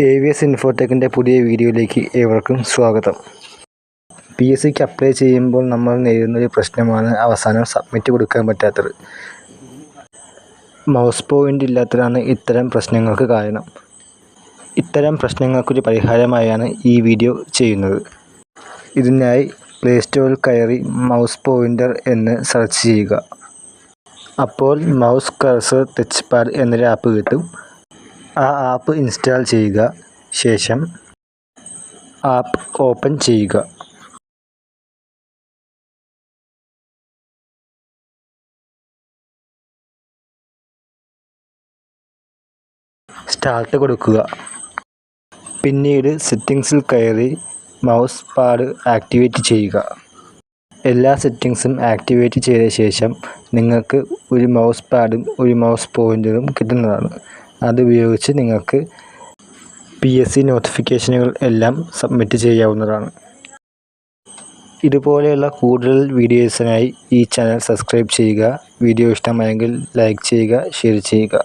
A V S ഇൻഫോടെക്കിന്റെ പുതിയ വീഡിയോയിലേക്ക് ഏവർക്കും സ്വാഗതം. പി എസ് സിക്ക് അപ്ലൈ ചെയ്യുമ്പോൾ നമ്മൾ നേരിടുന്ന ഒരു പ്രശ്നമാണ് അവസാനം സബ്മിറ്റ് കൊടുക്കാൻ പറ്റാത്തത്. മൗസ് പോയിന്റ് ഇല്ലാത്തതാണ് ഇത്തരം പ്രശ്നങ്ങൾക്ക് കാരണം. ഇത്തരം പ്രശ്നങ്ങൾക്കൊരു പരിഹാരമായാണ് ഈ വീഡിയോ ചെയ്യുന്നത്. ഇതിനായി പ്ലേ സ്റ്റോറിൽ കയറി മൗസ് പോയിന്റർ എന്ന് സെർച്ച് ചെയ്യുക. അപ്പോൾ മൗസ് കഴ്സർ ടച്ച് പാഡ് എന്നൊരു ആപ്പ് കിട്ടും. ആ ആപ്പ് ഇൻസ്റ്റാൾ ചെയ്യുക. ശേഷം ആപ്പ് ഓപ്പൺ ചെയ്യുക. സ്റ്റാർട്ട് കൊടുക്കുക. പിന്നീട് സെറ്റിങ്സിൽ കയറി മൗസ് പാഡ് ആക്ടിവേറ്റ് ചെയ്യുക. എല്ലാ സെറ്റിങ്സും ആക്ടിവേറ്റ് ചെയ്ത ശേഷം നിങ്ങൾക്ക് ഒരു മൗസ് പാഡും ഒരു മൗസ് പോയിന്ററും കിട്ടുന്നതാണ്. അതുപയോഗിച്ച് നിങ്ങൾക്ക് പി എസ് സി നോട്ടിഫിക്കേഷനുകൾ എല്ലാം സബ്മിറ്റ് ചെയ്യാവുന്നതാണ്. ഇതുപോലെയുള്ള കൂടുതൽ വീഡിയോസിനായി ഈ ചാനൽ സബ്സ്ക്രൈബ് ചെയ്യുക. വീഡിയോ ഇഷ്ടമായെങ്കിൽ ലൈക്ക് ചെയ്യുക ഷെയർ ചെയ്യുക.